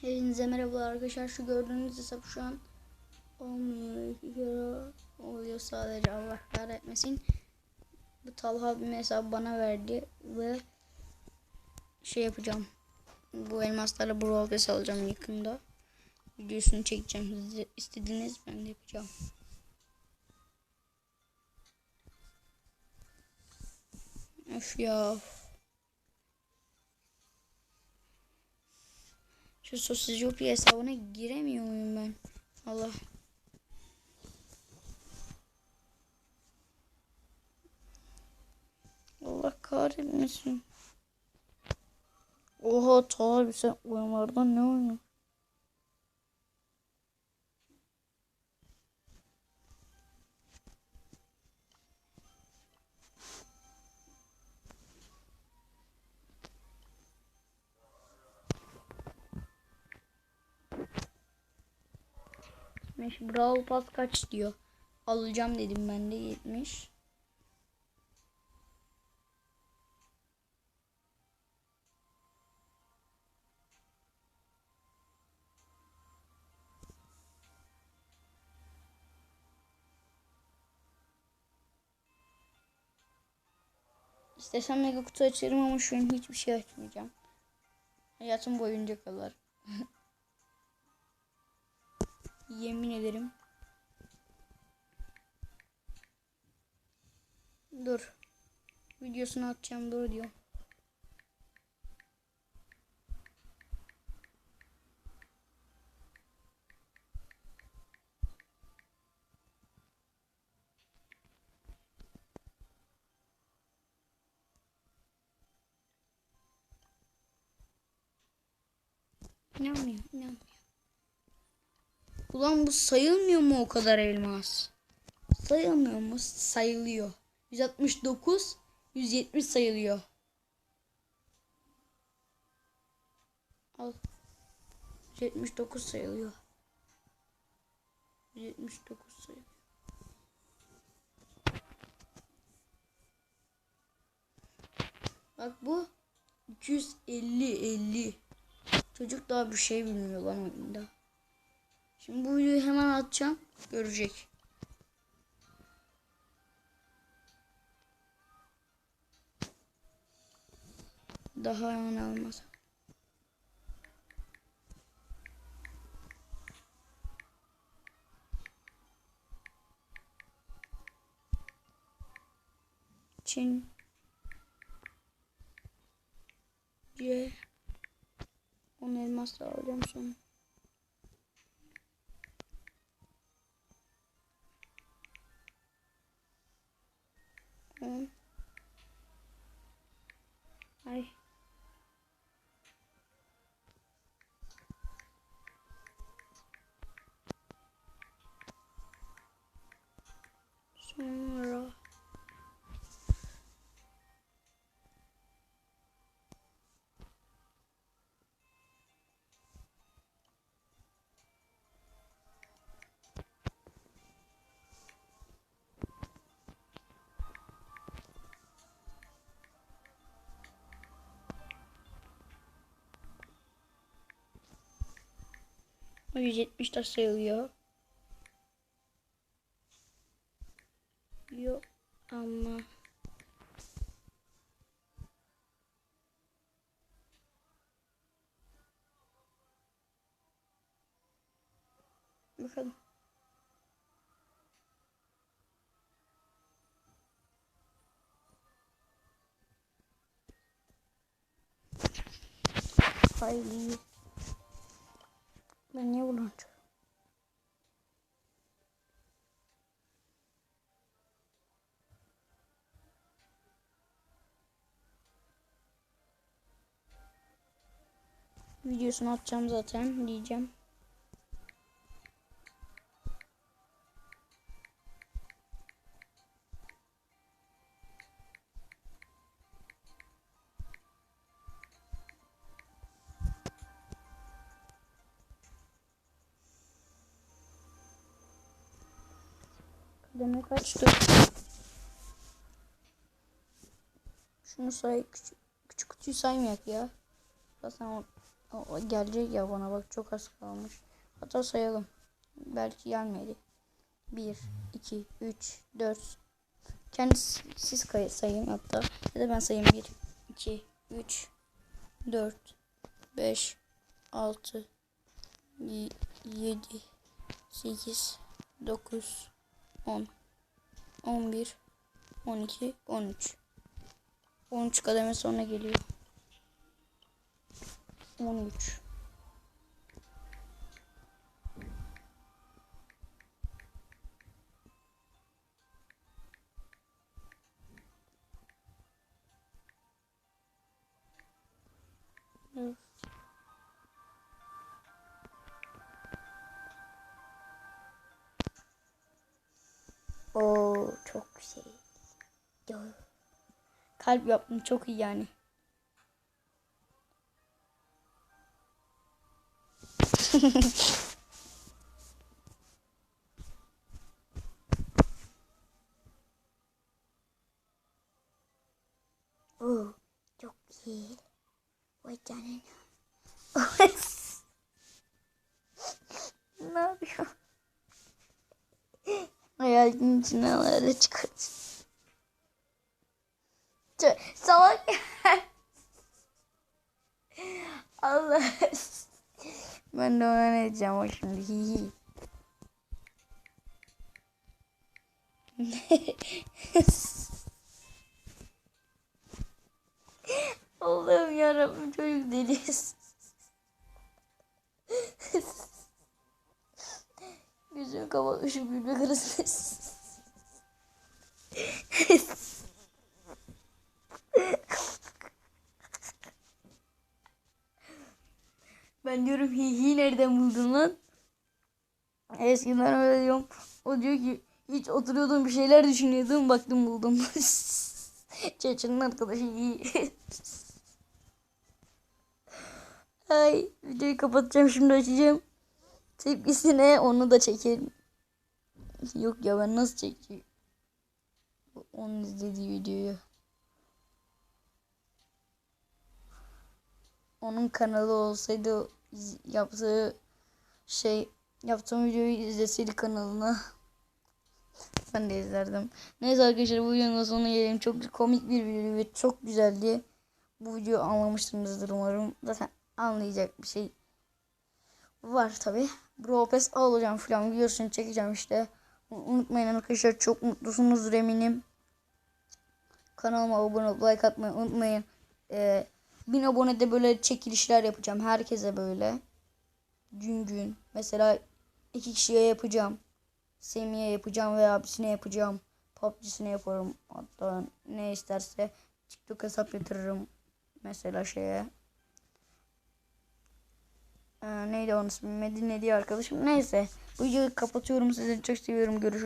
Hepinize merhabalar arkadaşlar. Şu gördüğünüz hesap şu an olmuyor. Oluyor sadece Allah kahretmesin. Bu Talha abim hesabı bana verdi ve şey yapacağım. Bu elmaslarla Brawl Pass alacağım yakında. Videosunu çekeceğim. Siz istediğiniz ben de yapacağım. Öf ya. Şu sosyopi hesabına giremiyor muyum ben? Allah. Allah kahretmesin. Oha tabi sen oyunlardan ne oynuyorsun? Meş Brawl Pass kaç diyor. Alacağım dedim ben de 70. İstesem mega kutu açarım ama şu an hiçbir şey açmayacağım. Hayatım boyunca kalır. Yemin ederim. Dur. Videosunu atacağım dur diyor. İnanmıyorum, inanmıyorum. Ulan bu sayılmıyor mu o kadar elmas? Sayılmıyor mu? Sayılıyor. 169, 170 sayılıyor. Al. 179 sayılıyor. 179 sayılıyor. Bak bu 250 50. Çocuk daha bir şey bilmiyor lan oyunda. Şimdi bu videoyu hemen atacağım. Görecek. Daha hemen almaz. Çin C 10 elmas da alacağım sonra. On. Ay. O 170 de sayılıyor. Yok ama Bakalım. Hayır. Ben niye bunu? Videosunu atacağım zaten diyeceğim. Kademe kaçtı? Şunu say küçük, küçük kutuyu saymayak ya. Zaten o O, gelecek ya bana bak çok az kalmış. Hatta sayalım. Belki gelmedi. 1, 2, 3, 4. Kendisi siz sayın hatta. Ya da ben sayayım. 1, 2, 3, 4, 5, 6, 7, 8, 9, 10, 11, 12, 13. 13 kademe sonra geliyor. 13. çok güzel. Yo. Kalp yaptım çok iyi yani. Oo çok güzel. Vay canına. ne yapıyor? Alayla çıkart. Ç- Salak. Allah. Ben de ona ne diyeceğim o şimdi. Hi hi. Allah'ım yarabbim çocuk deli. Gözümü kapatmışım gülme kırısın. ben diyorum hi hi nereden buldun lan? Eskiden öyle diyorum. O diyor ki hiç oturuyordum bir şeyler düşünüyordum baktım buldum. Çeçen'in arkadaşı iyi. Ay videoyu kapatacağım şimdi açacağım. Tepkisine onu da çekerim. Yok ya ben nasıl çekeceğim? Onun izlediği videoyu. Onun kanalı olsaydı yaptığı şey yaptığım videoyu izleseydi kanalına. Ben de izlerdim. Neyse arkadaşlar bu videonun sonuna gelelim. Çok komik bir video ve çok güzeldi. Bu videoyu anlamışsınızdır umarım. Zaten anlayacak bir şey var tabi. Bro Pass alacağım falan videosunu çekeceğim işte. Unutmayın arkadaşlar çok mutlusunuzdur eminim. Kanalıma abone olup like atmayı unutmayın. Ee, 1000 abonede böyle çekilişler yapacağım. Herkese böyle. Gün gün. Mesela iki kişiye yapacağım. Semih'e yapacağım ve abisine yapacağım. PUBG'sine yaparım. Hatta ne isterse TikTok hesap yatırırım. Mesela şeye. Ee, neydi onun ismi? Medine diye arkadaşım. Neyse. Bu videoyu kapatıyorum. Sizi çok seviyorum. Görüşürüz.